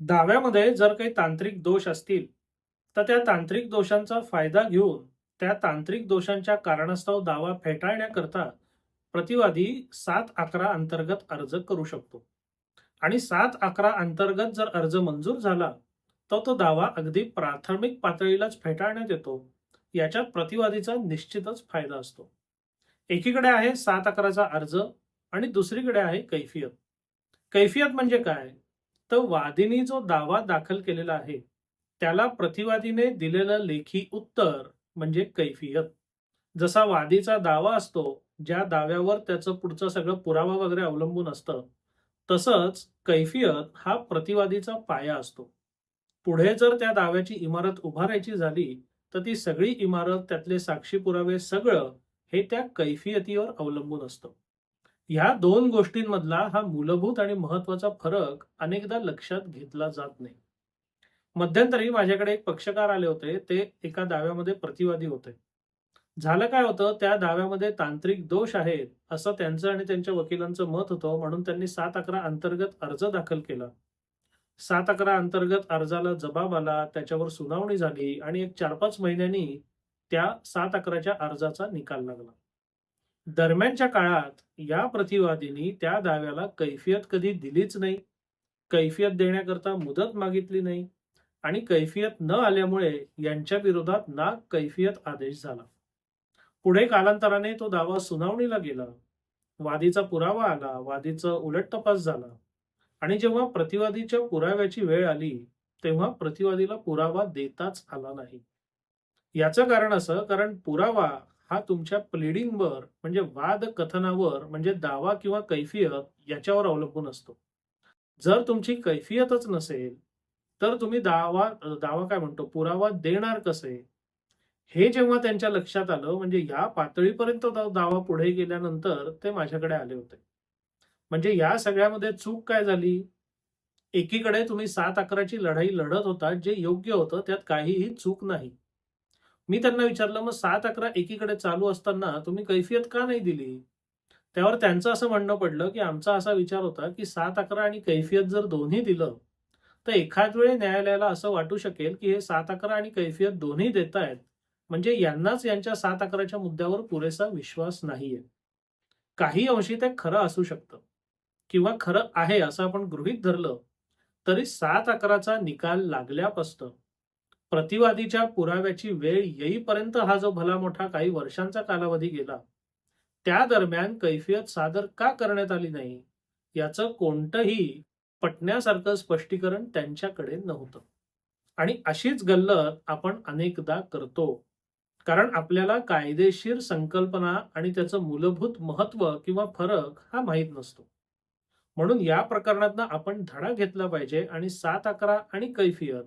दाव्यामध्ये जर काही तांत्रिक दोष असतील तर त्या तांत्रिक दोषांचा फायदा घेऊन त्या तांत्रिक दोषांच्या कारणास्तव दावा फेटाळण्याकरता प्रतिवादी सात अकरा अंतर्गत अर्ज करू शकतो. आणि सात अकरा अंतर्गत जर अर्ज मंजूर झाला तर तो दावा अगदी प्राथमिक पातळीलाच फेटाळण्यात येतो. याच्यात प्रतिवादीचा निश्चितच फायदा असतो. एकीकडे आहे सात अकराचा अर्ज आणि दुसरीकडे आहे कैफियत. कैफियत म्हणजे काय? तर वादीने जो दावा दाखल केलेला आहे त्याला प्रतिवादीने दिलेलं लेखी उत्तर म्हणजे कैफियत. जसा वादीचा दावा असतो ज्या दाव्यावर त्याचं पुढचं सगळं पुरावा वगैरे अवलंबून असतं तसंच कैफियत हा प्रतिवादीचा पाया असतो. पुढे जर त्या दाव्याची इमारत उभारायची झाली तर ती सगळी इमारत त्यातले साक्षी पुरावे सगळं हे त्या कैफियतीवर अवलंबून असतं. ह्या दोन गोष्टींमधला हा मूलभूत आणि महत्त्वाचा फरक अनेकदा लक्षात घेतला जात नाही. मध्यंतरी माझ्याकडे एक पक्षकार आले होते ते एका दाव्यामध्ये प्रतिवादी होते. झालं काय होतं त्या दाव्यामध्ये तांत्रिक दोष आहेत असं त्यांचं आणि त्यांच्या वकिलांचं मत होतं म्हणून त्यांनी सात अकरा अंतर्गत अर्ज दाखल केला. सात अकरा अंतर्गत अर्जाला जबाब आला त्याच्यावर सुनावणी झाली आणि एक चार पाच महिन्यांनी त्या सात अकराच्या अर्जाचा निकाल लागला. दरम्यानच्या काळात या प्रतिवादींनी त्या दाव्याला कैफियत कधी दिलीच नाही. कैफियत देण्याकरता मुदत मागितली नाही आणि कैफियत न आल्यामुळे यांच्या विरोधात ना कैफियत आदेश झाला. पुढे कालांतराने तो दावा सुनावणीला गेला. वादीचा पुरावा आला वादीचा उलट तपास झाला आणि जेव्हा प्रतिवादीच्या पुराव्याची वेळ आली तेव्हा प्रतिवादीला पुरावा देताच आला नाही. याचं कारण असं कारण पुरावा हा तुमच्या प्लेडिंगवर म्हणजे वाद कथनावर म्हणजे दावा किंवा कैफियत याच्यावर अवलंबून असतो. जर तुमची कैफियतच नसेल तर तुम्ही दावा दावा काय म्हणतो? पुरावा देणार कसे? हे जेव्हा त्यांच्या लक्षात आलं म्हणजे या पातळीपर्यंत दावा पुढे गेल्यानंतर ते माझ्याकडे आले होते. म्हणजे या सगळ्यामध्ये चूक काय झाली? एकीकडे तुम्ही सात अकराची लढाई लढत होता जे योग्य होतं त्यात काहीही चूक नाही. मी त्यांना विचारलं मग सात अकरा एकीकडे चालू असताना तुम्ही कैफियत का नाही दिली? त्यावर त्यांचं असं म्हणणं पडलं की आमचा असा विचार होता की सात अकरा आणि कैफियत जर दोन्ही दिलं तर एखाद वेळी न्यायालयाला असं वाटू शकेल की हे सात अकरा आणि कैफियत दोन्ही देत आहेत. म्हणजे यांनाच यांच्या सात अकराच्या मुद्द्यावर पुरेसा विश्वास नाहीये. काही अंशी ते खरं असू शकतं. किंवा खरं आहे असं आपण गृहीत धरलं तरी सात अकराचा निकाल लागल्यापासून प्रतिवादीच्या पुराव्याची वेळ येईपर्यंत हा जो भला मोठा काही वर्षांचा कालावधी गेला त्या दरम्यान कैफियत सादर का करण्यात आली नाही याचं कोणतंही पटण्यासारखं स्पष्टीकरण त्यांच्याकडे नव्हतं. आणि अशीच गल्लत आपण अनेकदा करतो कारण आपल्याला कायदेशीर संकल्पना आणि त्याचं मूलभूत महत्त्व किंवा फरक हा माहीत नसतो. म्हणून या प्रकरणातनं आपण धडा घेतला पाहिजे आणि सात अकरा आणि कैफियत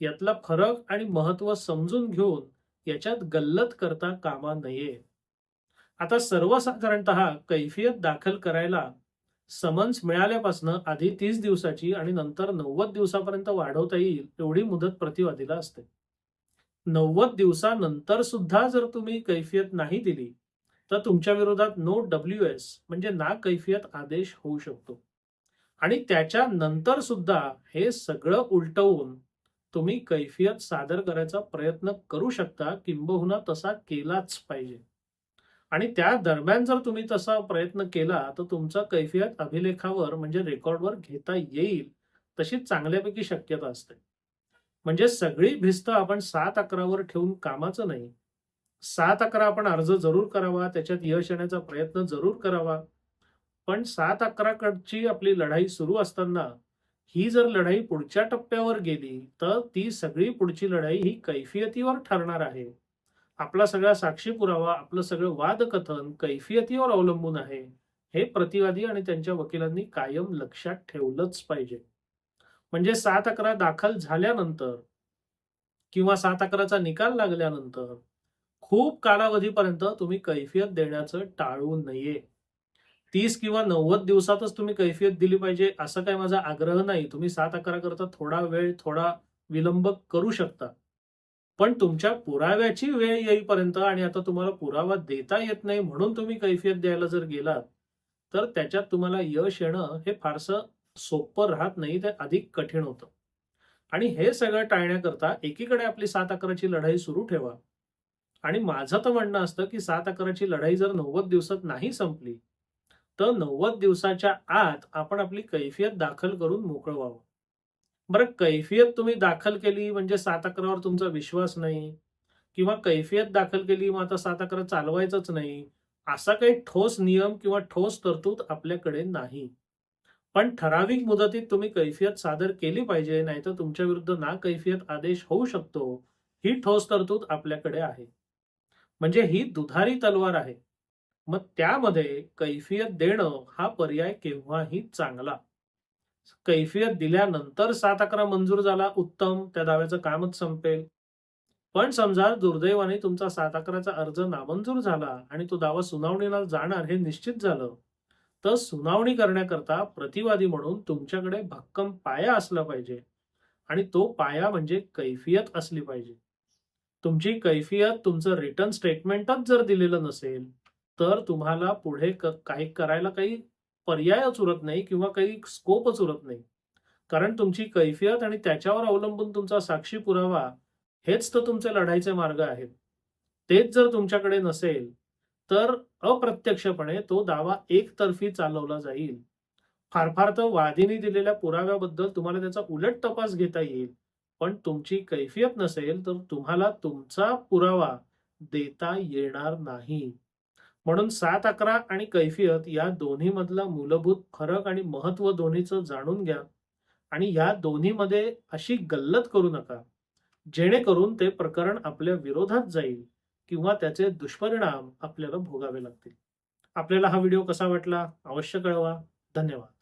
यातला फरक आणि महत्त्व समजून घेऊन याच्यात गल्लत करता कामा नये. आता सर्वसाधारणत कैफियत दाखल करायला समन्स मिळाल्यापासून आधी तीस दिवसाची आणि नंतर नव्वद दिवसापर्यंत वाढवता येईल एवढी मुदत प्रतिवादीला असते. नव्वद दिवसानंतर सुद्धा जर तुम्ही कैफियत नाही दिली तर तुमच्या विरोधात नो डब्ल्यू एस म्हणजे ना कैफियत आदेश होऊ शकतो. आणि त्याच्या नंतर सुद्धा हे सगळं उलटवून तुम्ही कैफियत सादर करायचा प्रयत्न करू शकता किंबहुना तसा केलाच पाहिजे. आणि त्या दरम्यान जर तुम्ही तसा प्रयत्न केला तर तुमचा कैफियत अभिलेखावर म्हणजे रेकॉर्डवर घेता येईल तशी चांगल्यापैकी शक्यता असते. म्हणजे सगळी भिस्त आपण सात अकरावर ठेवून कामाचं नाही. सात अकरा आपण अर्ज जरूर करावा त्याच्यात यश येण्याचा प्रयत्न जरूर करावा. पण सात अकराकडची आपली लढाई सुरू असताना ही जर लढाई पुढच्या टप्प्यावर गेली तर ती सगळी पुढची लढाई ही कैफियतीवर ठरणार आहे. आपला सगळा साक्षी पुरावा आपलं सगळं वादकथन कैफियतीवर अवलंबून आहे. हे प्रतिवादी आणि त्यांच्या वकिलांनी कायम लक्षात ठेवलंच पाहिजे. म्हणजे सात अकरा दाखल झाल्यानंतर किंवा सात अकराचा निकाल लागल्यानंतर खूप कालावधीपर्यंत तुम्ही कैफियत देण्याचं टाळू नये. तीस किंवा नव्वद दिवसातच तुम्ही कैफियत दिली पाहिजे असं काही माझा आग्रह नाही. तुम्ही सात अकरा करता थोडा वेळ थोडा विलंब करू शकता. पण तुमच्या पुराव्याची वेळ येईपर्यंत आणि आता तुम्हाला पुरावा देता येत नाही म्हणून तुम्ही कैफियत द्यायला जर गेलात तर त्याच्यात तुम्हाला यश येणं हे फारसं सोपं राहत नाही ते अधिक कठीण होतं. आणि हे सगळं टाळण्याकरता एकीकडे आपली सात अकराची लढाई सुरू ठेवा. आणि माझं तर म्हणणं असतं की सात अकराची लढाई जर नव्वद दिवसात नाही संपली तर नव्वद दिवसाच्या आत आपण आपली कैफियत दाखल करून मोकळं व्हावं बरं कैफियत तुम्ही दाखल केली म्हणजे सात अकरावर तुमचा विश्वास नाही किंवा कैफियत दाखल केली मग आता सात अकरा चालवायचंच नाही असा काही ठोस नियम किंवा ठोस तरतूद आपल्याकडे नाही. पण ठराविक मुदतीत तुम्ही कैफियत सादर केली पाहिजे नाहीतर तुमच्या विरुद्ध ना कैफियत आदेश होऊ शकतो ही ठोस तरतूद आपल्याकडे आहे. म्हणजे ही दुधारी तलवार आहे. मग त्यामध्ये कैफियत देणं हा पर्याय केव्हाही चांगला. कैफियत दिल्यानंतर सात अकरा मंजूर झाला उत्तम. त्या दाव्याचं कामच संपेल. पण समजा दुर्दैवाने तुमचा सात अकराचा अर्ज नामंजूर झाला आणि तो दावा सुनावणीला जाणार हे निश्चित झालं तर सुनावणी करण्याकरता प्रतिवादी म्हणून तुमच्याकडे भक्कम पाया असला पाहिजे आणि तो पाया म्हणजे कैफियत असली पाहिजे. तुमची कैफियत तुमचं रिटर्न स्टेटमेंटच जर दिलेलं नसेल तर तुम्हाला पुढे काही करायला काही पर्यायच उरत नाही किंवा काही स्कोपच उरत नाही. कारण तुमची कैफियत आणि त्याच्यावर अवलंबून तुमचा साक्षी पुरावा हेच तर तुमचे लढाईचे मार्ग आहेत. तेच जर तुमच्याकडे नसेल तर अप्रत्यक्षपणे तो दावा एकतर्फी चालवला जाईल. फार फार तर वादीने दिलेल्या पुराव्याबद्दल तुम्हाला त्याचा उलट तपास घेता येईल. पण तुमची कैफियत नसेल तर तुम्हाला तुमचा पुरावा देता येणार नाही. म्हणून सात अकरा आणि कैफियत या दोन्ही मधला मूलभूत फरक आणि महत्त्व दोन्हीचं जाणून घ्या. आणि या दोन्हीमध्ये अशी गल्लत करू नका जेणेकरून ते प्रकरण आपल्या विरोधात जाईल किंवा त्याचे दुष्परिणाम आपल्याला भोगावे लागतील. आपल्याला हा व्हिडिओ कसा वाटला अवश्य कळवा. धन्यवाद.